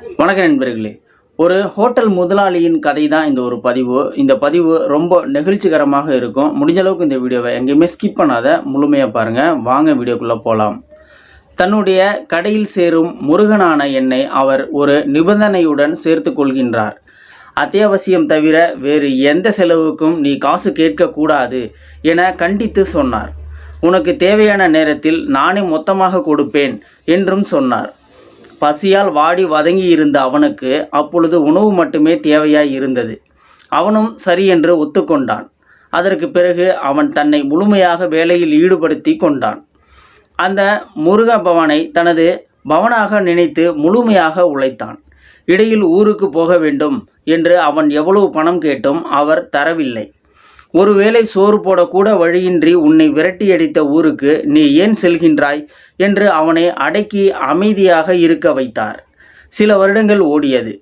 வணக்கம் நண்பர்களே. ஒரு ஹோட்டல் முதலாளியின் கதை தான் இந்த ஒரு பதிவு. இந்த பதிவு ரொம்ப நெகிழ்ச்சிகரமாக இருக்கும். முடிஞ்ச அளவுக்கு இந்த வீடியோவை எங்கேயுமே ஸ்கிப் பண்ணாத. முழுமையாக பாருங்கள் வாங்க வீடியோக்குள்ளே போகலாம் தன்னுடைய கடையில் சேரும் முருகனான எண்ணெய் அவர் ஒரு நிபந்தனையுடன் சேர்த்து கொள்கின்றார். அத்தியாவசியம் தவிர வேறு எந்த செலவுக்கும் நீ காசு கேட்கக்கூடாது என கண்டித்து சொன்னார். உனக்கு தேவையான நேரத்தில் நானே மொத்தமாக கொடுப்பேன் என்றும் சொன்னார். பசியால் வாடி வதங்கி இருந்த அவனுக்கு அப்பொழுது உணவு மட்டுமே தேவையாய் இருந்தது. அவனும் சரி என்று ஒத்துக்கொண்டான். அதற்கு பிறகு அவன் தன்னை முழுமையாக வேலையில் ஈடுபடுத்தி கொண்டான். அந்த முருக பவனை தனது பவனாக நினைத்து முழுமையாக உழைத்தான். இடையில் ஊருக்கு போக வேண்டும் என்று அவன் எவ்வளவு பணம் கேட்டும் அவர் தரவில்லை. ஒருவேளை சோறு போடக்கூட வழியின்றி உன்னை விரட்டியடித்த ஊருக்கு நீ ஏன் செல்கின்றாய்? என்று அவனை அடக்கி அமைதியாக இருக்க வைத்தார். சில வருடங்கள் ஓடியது.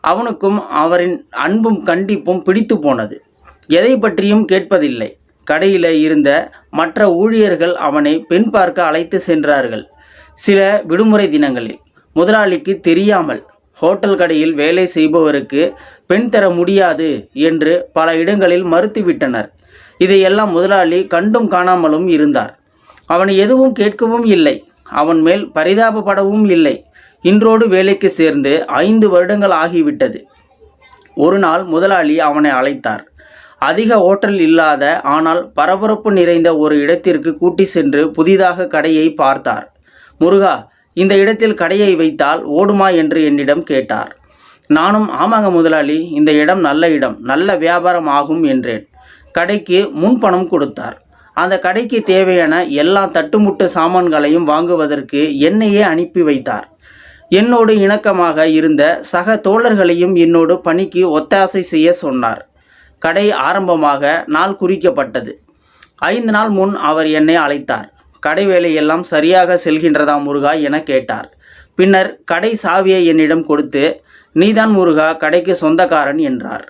அவனுக்கும் அவரின் அன்பும் கண்டிப்பும் பிடித்து போனது. எதை பற்றியும் கேட்பதில்லை. கடையில் இருந்த மற்ற ஊழியர்கள் அவனை பெண் பார்க்க அழைத்து சென்றார்கள். சில விடுமுறை தினங்களில். முதலாளிக்கு தெரியாமல் ஹோட்டல் கடையில் வேலை செய்பவருக்கு பெண் தர முடியாது என்று பல இடங்களில் மறுத்துவிட்டனர். இதையெல்லாம் முதலாளி கண்டும் காணாமலும் இருந்தார். அவனை எதுவும் கேட்கவும் இல்லை. அவன் மேல் பரிதாபப்படவும் இல்லை. இன்றோடு வேலைக்கு சேர்ந்து ஐந்து வருடங்கள் ஆகிவிட்டது. ஒரு நாள் முதலாளி அவனை அழைத்தார். அதிக ஓட்டல் இல்லாத ஆனால் பரபரப்பு நிறைந்த ஒரு இடத்திற்கு கூட்டி சென்று புதிதாக கடையை பார்த்தார். முருகா இந்த இடத்தில் கடையை வைத்தால் ஓடுமா என்று என்னிடம் கேட்டார். நானும் ஆமாங்க முதலாளி இந்த இடம் நல்ல இடம் நல்ல வியாபாரம் ஆகும் என்றேன். கடைக்கு முன்பணம் கொடுத்தார். அந்த கடைக்கு தேவையான எல்லா தட்டுமுட்டு சாமான்களையும் வாங்குவதற்கு என்னையே அனுப்பி வைத்தார். என்னோடு இணக்கமாக இருந்த சக தோழர்களையும் என்னோடு பணிக்கு ஒத்தாசை செய்ய சொன்னார். கடை ஆரம்பமாக நாள் குறிக்கப்பட்டது. ஐந்து நாள் முன் அவர் என்னை அழைத்தார். கடை வேலையெல்லாம் சரியாக செல்கின்றதா முருகா என கேட்டார். பின்னர் கடை சாவியை என்னிடம் கொடுத்து நீதான் முருகா கடைக்கு சொந்தக்காரன் என்றார்.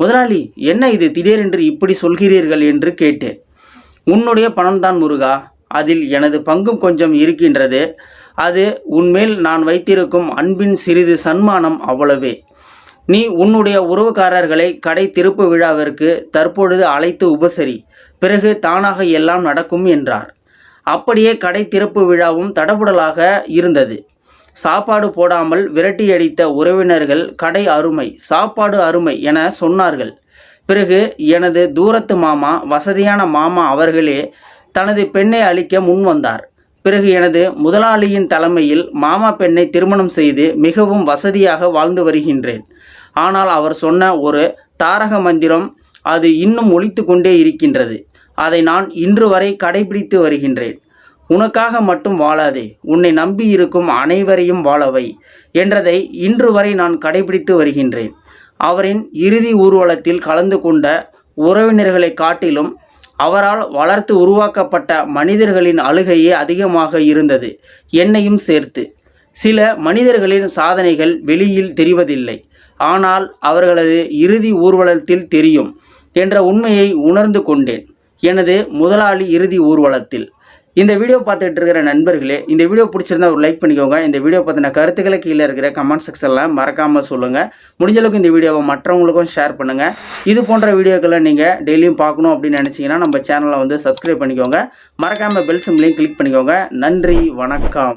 முதலாளி என்ன இது திடீரென்று இப்படி சொல்கிறீர்கள்? என்று கேட்டேன். உன்னுடைய பணம்தான் முருகா. அதில் எனது பங்கும் கொஞ்சம் இருக்கின்றது. அது உன்மேல் நான் வைத்திருக்கும் அன்பின் சிறிது சன்மானம் அவ்வளவே. நீ உன்னுடைய உறவுக்காரர்களை கடை திருப்பு விழாவிற்கு தற்பொழுது அழைத்து உபசரி. பிறகு தானாக எல்லாம் நடக்கும் என்றார். அப்படியே கடை திறப்பு விழாவும் தடபுடலாக இருந்தது. சாப்பாடு போடாமல் விரட்டியடித்த உறவினர்கள் கடை அருமை சாப்பாடு அருமை என சொன்னார்கள். பிறகு எனது தூரத்து மாமா வசதியான மாமா அவர்களே தனது பெண்ணை அளிக்க முன்வந்தார் பிறகு எனது முதலாளியின் தலைமையில் மாமா பெண்ணை திருமணம் செய்து மிகவும் வசதியாக வாழ்ந்து வருகின்றேன். ஆனால் அவர் சொன்ன ஒரு தாரக மந்திரம் அது இன்னும் ஒழித்து கொண்டே இருக்கின்றது. அதை நான் இன்று வரை கடைபிடித்து வருகின்றேன். உனக்காக மட்டும் வாழாதே. உன்னை நம்பி இருக்கும் அனைவரையும் வாழவை என்றதை இன்று வரை நான் கடைபிடித்து வருகின்றேன். அவரின் இறுதி ஊர்வலத்தில் கலந்து கொண்ட உறவினர்களை காட்டிலும் அவரால் வளர்த்து உருவாக்கப்பட்ட மனிதர்களின் அழுகையே அதிகமாக இருந்தது என்னையும் சேர்த்து. சில மனிதர்களின் சாதனைகள் வெளியில் தெரிவதில்லை ஆனால் அவர்களது இறுதி ஊர்வலத்தில் தெரியும் என்ற உண்மையை உணர்ந்து கொண்டேன். எனது முதலாளி இறுதி ஊர்வலத்தில். இந்த வீடியோ பார்த்துட்டு இருக்கிற நண்பர்களே இந்த வீடியோ பிடிச்சிருந்தா ஒரு லைக் பண்ணிக்கோங்க. இந்த வீடியோ பார்த்தின கருத்துக்களை கீழே இருக்கிற கமெண்ட் செக்ஷனில் மறக்காமல் சொல்லுங்கள் முடிஞ்சளவுக்கு இந்த வீடியோவை மற்றவங்களுக்கும் ஷேர் பண்ணுங்கள் இது போன்ற வீடியோக்களை நீங்கள் டெய்லியும் பார்க்கணும் அப்படின்னு நினச்சிங்கன்னா நம்ம சேனலை வந்து சப்ஸ்கிரைப் பண்ணிக்கோங்க. மறக்காமல் பெல் சிம்லையும் கிளிக் பண்ணிக்கோங்க. நன்றி வணக்கம்.